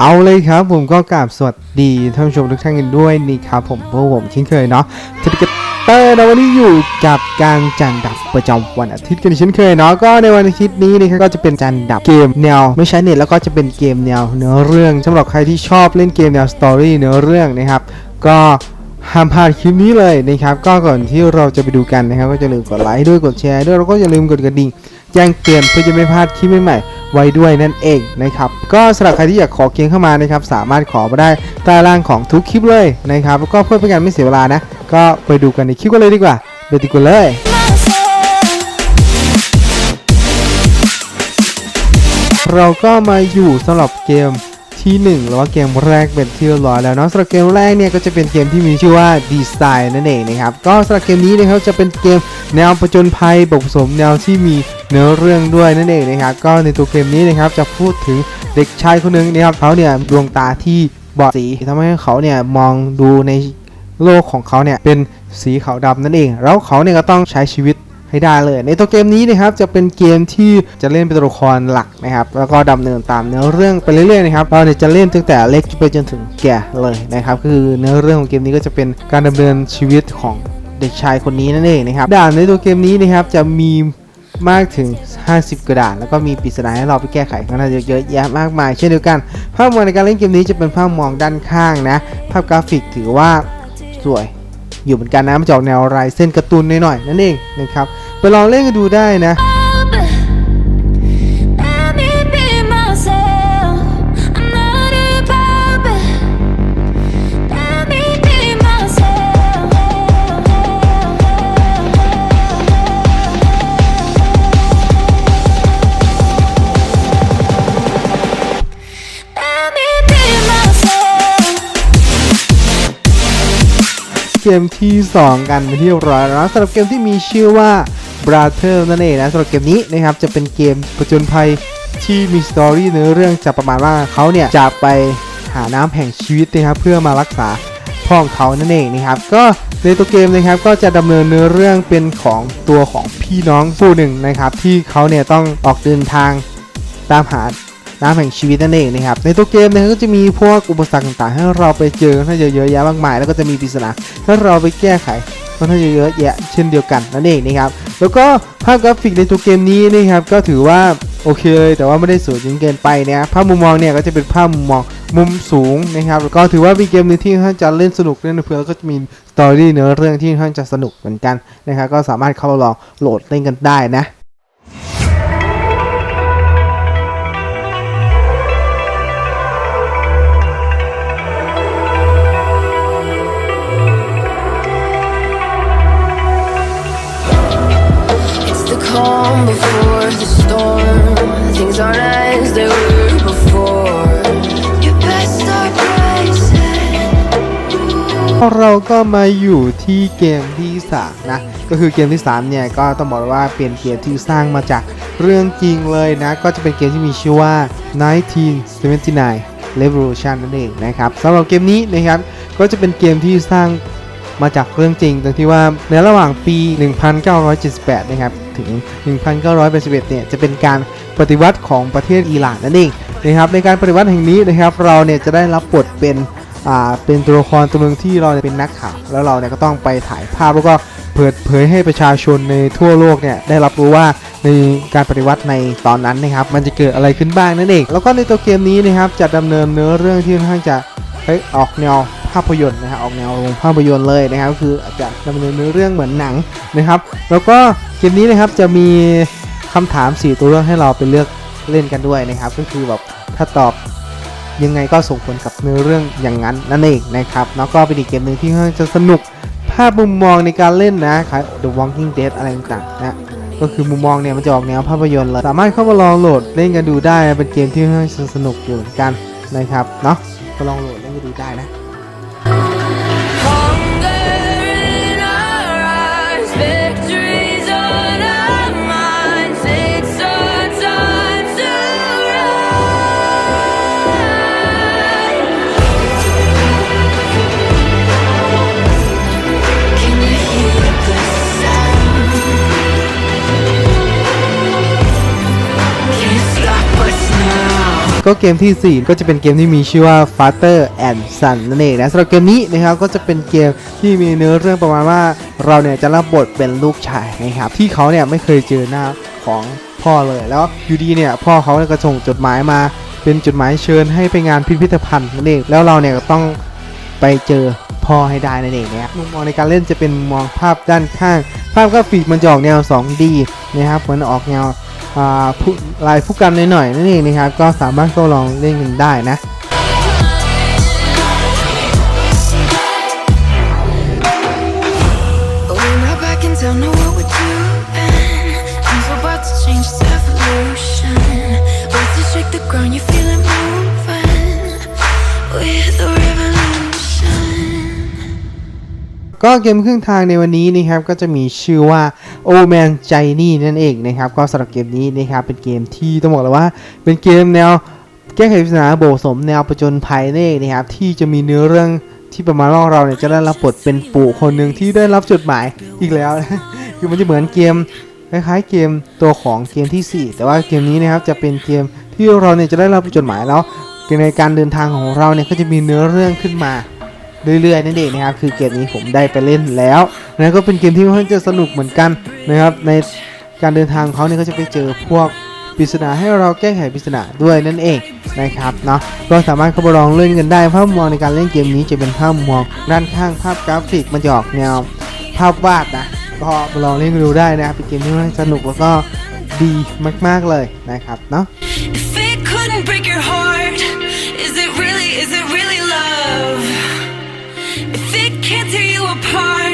เอาเลยครับผมก็กราบสวัสดีท่านผู้ชมทุกท่านกันด้วยนี่ครับผมพวกผมเช่นเคยเนาะทิติกเตอร์ในวันนี้อยู่กับการจันดับประจำวันอาทิตย์กันเช่นเคยเนาะก็ในวันอาทิตย์นี้นะครับก็จะเป็นจันดับเกมแนว ไม่ใช่เน็ตแล้วก็จะเป็นเกมแนวเนื้อเรื่องสำหรับใครที่ชอบเล่นเกมแนวสตอรี่เนื้อเรื่องนะครับก็ห้ามพลาดคลิปนี้เลยนะครับก็ก่อนที่เราจะไปดูกันนะครับ ก็จะลืมกดไลค์ด้วยกดแชร์ด้วยแล้วก็อย่าลืมกดกระดิ่งแจ้งเตือนเพื่อจะไม่พลาดคลิปใหม่ๆ ไว้ด้วยนั่นเองนะครับก็สำหรับใครที่อยากขอเกมเข้ามานะครับสามารถขอมาได้ใต้ล่างของทุกคลิปเลยนะครับก็เพื่อเป็นการไม่เสียเวลานะ ก็ไปดูกันในคลิปกันเลยดีกว่าไปติดกันเลยเราก็มาอยู่สำหรับเกม ที่หนึ่งหรือว่าเกมแรกเป็นที่เรียบร้อยแล้วเนาะสำหรับเกมแรกเนี่ยก็จะเป็นเกมที่มีชื่อว่าดีไตล์นั่นเองนะครับก็สำหรับเกมนี้นะครับจะเป็นเกมแนวผจญภัยบกผสมแนวที่มีเนื้อเรื่องด้วยนั่นเองนะครับก็ในตัวเกมนี้นะครับจะพูดถึงเด็กชายคนหนึงนะครับเขาเนี่ยดวงตาที่บอดสีทำให้เขาเนี่ยมองดูในโลกของเขาเนี่ยเป็นสีขาวดำนั่นเอง แล้วเขาเนี่ยก็ต้องใช้ชีวิต ให้ได้เลย ในตัวเกมนี้นะครับจะเป็นเกมที่จะเล่นเป็นตัวละครหลักนะครับแล้วก็ดำเนินตามเนื้อเรื่องไปเรื่อยๆนะครับเราเนี่ยจะเล่นตั้งแต่เล็กไปจนถึงแก่เลยนะครับคือเนื้อเรื่องของเกมนี้ก็จะเป็นการดำเนินชีวิตของเด็กชายคนนี้นั่นเองนะครับด่านในตัวเกมนี้นะครับจะมีมากถึง 50 กระดาษ แล้วก็มีปริศนาให้เราไปแก้ไขข้างหน้าเยอะแยะมากมาย เช่นเดียวกัน ภาพมองในการเล่นเกมนี้จะเป็นภาพมองด้านข้างนะ ภาพกราฟิกถือว่าสวย อยู่เหมือนกันนะมันจะออกแนวลายเส้นการ์ตูนหน่อยๆนั่นเองนะครับไปลองเล่นกันดูได้นะ เกมที่ 2 กันเป็นที่รียบร้อยแล้วนสำหรับเกมที่มีชื่อว่า Brother นั่นเองนะสำหรับเกมนี้นะครับจะเป็นเกมผจญภัยที่มีสตอรี่เนื้อเรื่องจะประมาณว่าเขาเนี่ยจะไปหาน้ำแห่งชีวิตนะครับเพื่อมารักษาพ่อของเขานั่นเองนะครับก็ในตัวเกมนะครับก็จะดำเนินเนื้อเรื่องเป็นของตัวของพี่น้องคู่หนึ่งนะครับที่เขาเนี่ยต้องออกเดินทางตามหา น้ำแห่งชีวิตนั่นเองนะครับในตัวเกมเนี่ยก็จะมีพวกอุปสรรคต่างๆ ให้เราไปเจอค่อนข้าจะเยอะแยะมากมาย แล้วก็จะมีปริศนาให้เราไปแก้ไขค่อนข้าจะเยอะแยะเช่นเดียวกันนั่นเองนะครับแล้วก็ภาพกราฟิกในตัวเกมนี้นะครับก็ถือว่าโอเคเลยแต่ว่าไม่ได้สวยจนเกินไปนะภาพมุมมองเนี่ยก็จะเป็นภาพมุมมองมุมสูงนะครับแล้วก็ถือว่าเป็นเกมหนึงที่ค่อนจะเล่นสนุกเล่นเพลินแล้วก็จะมีสตอรี่เนื้อเรื่องที่ค่อนจะสนุกเหมือนกันนะครับก็สามารถเข้าลองโหลดเล่นกันได้นะ calm before the storm. Things aren't as they were before. You best start bracing. เราก็มาอยู่ที่เกมที่ 3 นะ ก็คือเกมที่ 3 เนี่ย ก็ต้องบอกว่าเป็นเกมที่สร้างมาจากเรื่องจริงเลยนะ ก็จะเป็นเกมที่มีชื่อว่า 1979 Revolution นั่นเองนะครับสำหรับเกมนี้นะครับ ก็จะเป็นเกมที่สร้างมาจากเรื่องจริงตรงที่ว่าในระหว่างปี 1978 นะครับ ถึง 1981 เนี่ยจะเป็นการปฏิวัติของประเทศอิหร่านนั่นเองนะครับในการปฏิวัติแห่งนี้นะครับเราเนี่ยจะได้รับบทเป็นอ่าเป็นตัวละครตัวหนึ่งที่เราเเป็นนักข่าวแล้วเราเนี่ยก็ต้องไปถ่ายภาพแล้วก็เปิดเผยให้ประชาชนในทั่วโลกเนี่ยได้รับรู้ว่าในการปฏิวัติในตอนนั้นนะครับมันจะเกิดอะไรขึ้นบ้างนั่นเอง แล้วก็ในตัวเกมนี้นะครับจะดำเนินเนื้อเรื่องที่ค่อนข้างจะเอ้ยออกแนว ภาพยนตร์นะครับออกแนวโรงภาพยนตร์เลยนะครับคืออาจจะดำเนินเรื่องเหมือนหนังนะครับ แล้วก็เกมนี้นะครับจะมีคำถาม 4 ตัวเลือกให้เราไปเลือกเล่นกันด้วยนะครับ ก็คือแบบถ้าตอบยังไงก็ส่งผลกับเนื้อเรื่องอย่างนั้นนั่นเองนะครับแล้วก็เป็นอีกเกมหนึ่งที่ค่อนข้างจะสนุกภาพมุมมองในการเล่นนะคล้าย The Walking Dead อะไรต่างๆนะก็คือมุมมองเนี่ยมันจะออกแนวภาพยนตร์เลยสามารถเข้ามาลองโหลดเล่นกันดูได้นะเป็นเกมที่ค่อนข้างจะสนุกอยู่เหมือนกันนะครับเนาะก็ลองโหลดเล่นกันดูได้นะ ก็เกมทีสี่ 4 ก็จะเป็นเกมที่มีชื่อว่า Father and Son นั่นเองนะสำหรับเกมนี้นะครับก็จะเป็นเกมที่มีเนื้อเรื่องประมาณว่าเราเนี่ยจะรับบทเป็นลูกชายนะครับที่เขาเนี่ยไม่เคยเจอหน้าของพ่อเลยแล้วอยู่ดีเนี่ยพ่อเขาก็ส่งจดหมายมา เป็นจดหมายเชิญให้ไปงานพิพิธภัณฑ์นั่นเองแล้วเราเนี่ยก็ต้องไปเจอพ่อให้ได้นั่นเองนะครับมุมมองในการเล่นจะเป็นมุมมองภาพด้านข้าง ภาพกราฟิกมันจะออกแนว 2D นะครับเหมือนออกแนว ลายผู้กันหน่อยๆนั่นเองนะครับ ก็สามารถก็ลองเล่นกันได้นะ เกมครึ่งทางในวันนี้นะครับก็จะมีชื่อว่า o Man j i n y นั่นเองนะครับก็สำหรับเกมนี้นะครับเป็นเกมที่ต้องบอกเลยว่า เป็นเกมแนวแก้ไขปริศนาโบสมแนวประจนภัยนั่นเองนะครับที่จะมีเนื้อเรื่องที่ประมาณว่าเราเนี่ยจะได้รับบทเป็นปู่คนหนึ่งที่ได้รับจดหมายอีกแล้ว คือมันจะเหมือนเกมคล้ายๆเกมตัวของเกมทีสี่4 แต่ว่าเกมนี้นะครับจะเป็นเกมที่เราเนี่ยจะได้รับจดหมายแล้วในการเดินทางของเราเนี่ยก็จะมีเนื้อเรื่องขึ้นมา เรื่อยๆนั่นเองนะครับคือเกมนี้ผมได้ไปเล่นแล้วนะก็เป็นเกมที่ค่อนข้างจะสนุกเหมือนกันนะครับในการเดินทางเขาเนี่ยก็จะไปเจอพวกปริศนาให้เราแก้ไขปริศนาด้วยนั่นเองนะครับเนาะก็สามารถเข้าไปลองเล่นกันได้ภาพมุมมองในการเล่นเกมนี้จะเป็นภาพมุมมองด้านข้างภาพกราฟิกมันจะออกแนวภาพวาดนะก็มาลองเล่นกันดูได้นะครับเป็นเกมที่ค่อนข้างสนุกแล้วก็ดีมากๆเลยนะครับเนาะ can't tear you apart,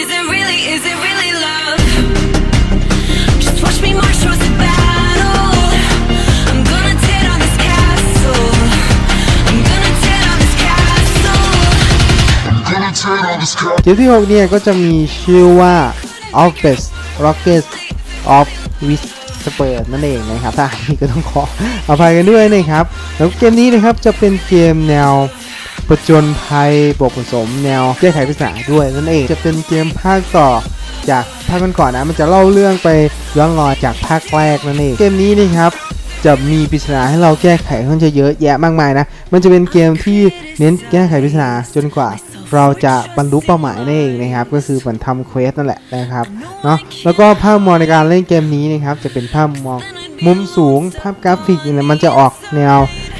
is it really, is it really love? Just watch me march towards the battle. I'm gonna tear down this castle. I'm gonna tear down this castle. Gonna tear down this car. เกมที่6เนี่ยก็จะมีชื่อว่า o f f i c e Rockets of Whisper นั่นเองนะครับ ถ้าอ่านผิดก็ต้องขออภัยกันด้วยนะครับ แล้วเกมนี้นะครับจะเป็นเกมแนว ประจนภัยบวกผสมแนวแก้ไขปริศนาด้วยนั่นเองจะเป็นเกมภาคต่อจากภาคก่อนๆนะมันจะเล่าเรื่องไปย้อนรอยจากภาคแรกนั่นเองเกมนี้นะครับจะมีปริศนาให้เราแก้ไขค่อนจะเยอะแยะมากมายนะ มันจะเป็นเกมที่เน้นแก้ไขปริศนาจนกว่า เราจะบรรลุเป้าหมายนั่นเองนะครับ ก็คือเหมือนทำเควสนั่นแหละนะครับเนาะแล้วก็ภาพมองในการเล่นเกมนี้นะครับ จะเป็นภาพมองมุมสูงภาพกราฟิกเนี่ยมันจะออกแนว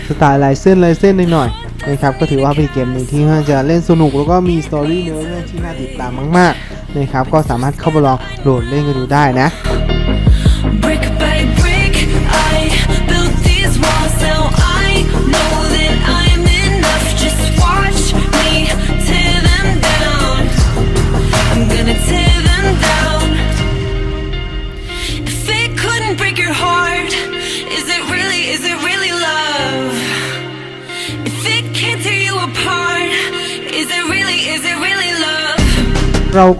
สไตล์ลายเส้นลายเส้นหน่อยๆ นะครับก็ถือว่าเป็นเกมหนึ่งที่น่าจะเล่นสนุกแล้วก็มีสตอรี่เนื้อเรื่องที่น่าติดตามมากๆนะครับก็สามารถเข้าไปลองโหลดเล่นกันดูได้นะ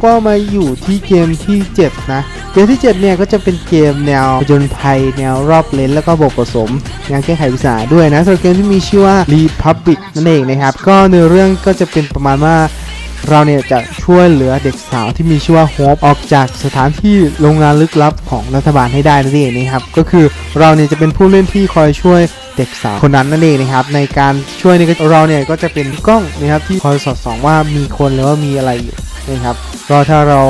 ก็มาอยู่ที่เกมที่ 7 นะ เกมที่ 7 เนี่ยก็จะเป็นเกมแนวผจญภัยแนวรอบเลนแล้วก็บวกผสมแนแก้ไขวิสาด้วยนะสำหรับเกมที่มีชื่อว่า Republic นั่นเองนะครับ ก็เนื้อเรื่องก็จะเป็นประมาณว่าเราเนี่ยจะช่วยเหลือเด็กสาวที่มีชื่อว่าโฮปออกจากสถานที่โรงงานลึกลับของรัฐบาลให้ได้นั่นเองนะครับก็คือเราเนี่ยจะเป็นผู้เล่นที่คอยช่วยเด็กสาวคนนั้นนั่นเองนะครับในการช่วยในเราเนี่ยก็จะเป็นกล้องนะครับที่คอยสอดส่องว่ามีคนหรือว่ามีอะไรอยู่ นะครับก็ถ้าเรา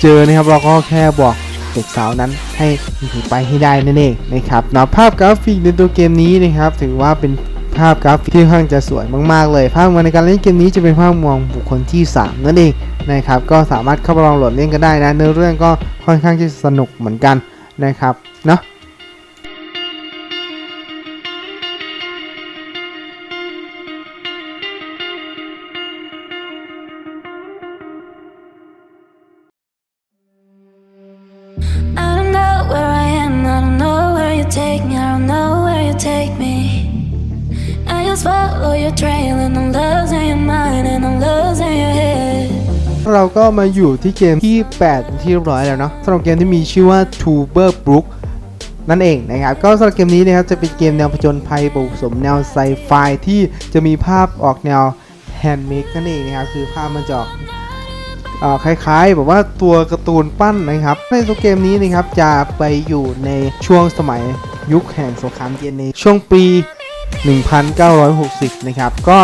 เจอนะครับเราก็แค่บอกเด็กสาวนั้นให้หนีไปให้ได้นั่นเองนะครับนาะภาพกราฟิกในตัวเกมนี้นะครับถือว่าเป็นภาพกราฟิกที่ค่อนข้างจะสวยมากๆเลย ภาพมองในการเล่นเกมนี้จะเป็นภาพมองบุคคลที่ 3 นั่นเองนะครับก็สามารถเข้าไปลองโหลดเล่นกันได้นะเนื้อเรื่องก็ค่อนข้างที่สนุกเหมือนกันนะครับเนาะ take me, I don't know where you take me. I just follow your trail and I'm losing your mind and I'm losing your head. เราก็มาอยู่ที่เกมที่ 8 เป็นที่เรียบร้อยแล้วเนาะสำหรับเกมที่มีชื่อว่า Tuber Brook นั่นเองนะครับ ก็สำหรับเกมนี้นะครับจะเป็นเกมแนวผจญภัยผสมแนวไซไฟที่จะมีภาพออกแนวแฮนด์เมดนั่นเองนะครับ คือภาพมันจะออก คล้ายๆ แบบว่าตัวการ์ตูนปั้นนะครับ ในตัวเกมนี้นะครับจะไปอยู่ในช่วงสมัยยุคแห่งสงครามเย็นในช่วงปี 1960 นะครับ ก็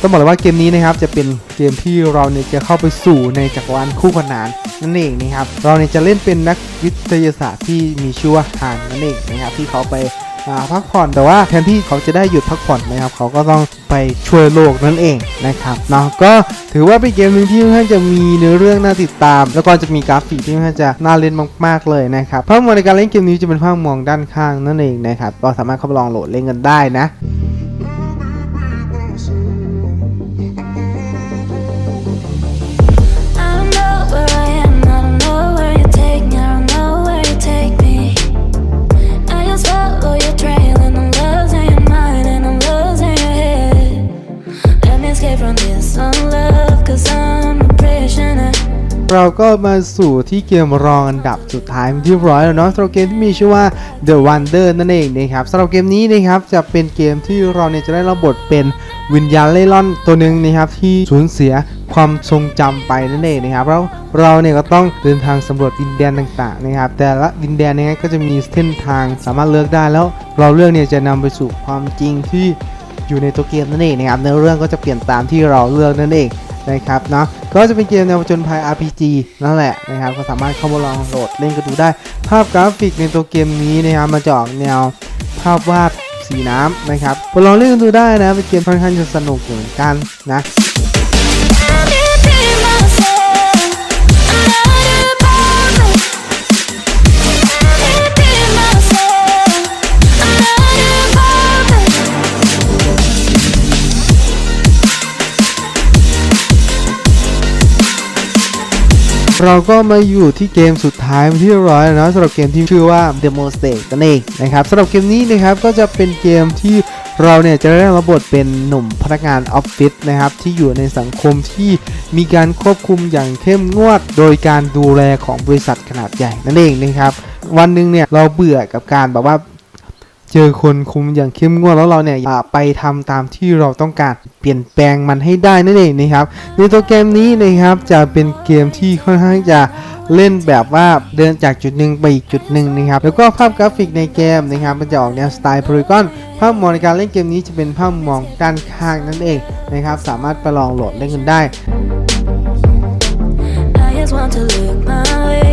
ต้องบอกเลยว่าเกมนี้นะครับจะเป็นเกมที่เราเนี่ยจะเข้าไปสู่ในจักรวาลคู่ขนานนั่นเองนะครับ เราเนี่ยจะเล่นเป็นนักวิทยาศาสตร์ที่มีชื่อว่าฮานนั่นเองนะครับที่เขาไป พักผ่อนแต่ว่าแทนที่เขาจะได้หยุดพักผ่อนนะครับเขาก็ต้องไปช่วยโลกนั่นเองนะครับเนาะก็ถือว่าเป็นเกมหนึ่งที่ค่อนข้างจะมีเนื้อเรื่องน่าติดตาม แล้วก็จะมีกราฟิกที่ค่อนข้างจะน่าเล่นมากๆเลยนะครับภาพมองในการเล่นเกมนี้จะเป็นภาพมองด้านข้างนั่นเองนะครับก็สามารถเข้าไปลองโหลดเล่นกันได้นะ เราก็มาสู่ที่เกมรองอันดับสุดท้ายเป็นที่ร้อยแล้วเนาะสำหรับเกมที่มีชื่อว่า The Wonder นั่นเองนะครับสำหรับเกมนี้นะครับจะเป็นเกมที่เราเนี่ยจะได้รับบทเป็นวิญญาณเล่ร่อนตัวหนึ่งนะครับที่สูญเสียความทรงจำไปนั่นเองนะครับแล้วเราเนี่ยก็ต้องเดินทางสำรวจดินแดนต่างๆนะครับ แต่ละดินแดนเนี้ก็จะมีเส้นทางสามารถเลือกได้แล้ว เราเลือกเนี่ยจะนำไปสู่ความจริงที่อยู่ในตัวเกมนั่นเองนะครับเนื้อเรื่องก็จะเปลี่ยนตามที่เราเลือกนั่นเอง นะครับเนาะก็จะเป็นเกมแนวผจญภัย RPG นั่นแหละนะครับก็สามารถเข้ามาลองโหลดเล่นกันดูได้ ภาพกราฟิกในตัวเกมนี้นะครับมาจะอกแนวภาพวาดสีน้ำนะครับไปลองเล่นกันดูได้นะเป็นเกมค่อนข้างจะสนุกเหมือนกันนะ เราก็มาอยู่ที่เกมสุดท้ายที่ร้อยนะสำหรับเกมที่ชื่อว่า Demo Stage นั่นเองนะครับสำหรับเกมนี้นะครับก็จะเป็นเกมที่เราเนี่ยจะได้รับบทเป็นหนุ่มพนักงานออฟฟิศนะครับที่อยู่ในสังคมที่มีการควบคุมอย่างเข้มงวด โดยการดูแลของบริษัทขนาดใหญ่นั่นเองนะครับวันหนึ่งเนี่ยเราเบื่อกับการแบบว่า เจอคนคุมอย่างเข้มงวดแล้วเราเนี่ยไปทำตามที่เราต้องการเปลี่ยนแปลงมันให้ได้นั่นเองนะครับ ในตัวเกมนี้นะครับจะเป็นเกมที่ค่อนข้างจะเล่นแบบว่าเดินจากจุดหนึ่งไปอีกจุดหนึ่งนะครับแล้วก็ภาพกราฟิกในเกมนะครับมันจะออกแนวสไตล์พลีกอนภาพมองในการเล่นเกมนี้จะเป็นภาพมองด้านข้างนั่นเองนะครับสามารถไปลองโหลดเล่นกันได้ I just want to look my way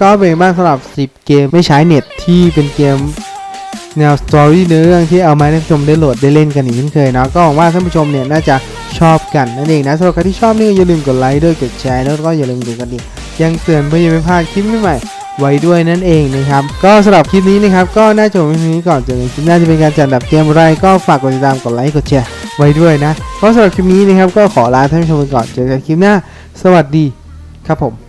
ก็เป็นบ้างสำหรับ 10 เกมไม่ใช้เน็ตที่เป็นเกมแนวสตอรี่เนื้อเรื่องที่เอามาให้ท่านผู้ชมได้โหลดได้เล่นกันอีกเช่นเคยนะก็หวังว่าท่านผู้ชมเนี่ยน่าจะชอบกันนั่นเองนะสำหรับใครที่ชอบนี่ก็อย่าลืมกดไลค์ด้วยกดแชร์แล้วก็อย่าลืมกดกระดิ่งแจ้งเตือนเพื่อจะไม่พลาดคลิปใหม่ๆไว้ด้วยนั่นเองนะครับ ก็สำหรับคลิปนี้นะครับ ก็น่าจะจบเพียงนี้ก่อนเจอกันคลิปหน้าจะเป็นการจัดอันดับเกมอะไรก็ฝากกดติดตามกดไลค์กดแชร์ไว้ด้วยนะก็สำหรับคลิปนี้นะครับก็ขอลาท่านผู้ชมไปก่อนเจอกันคลิปหน้า สวัสดีครับผม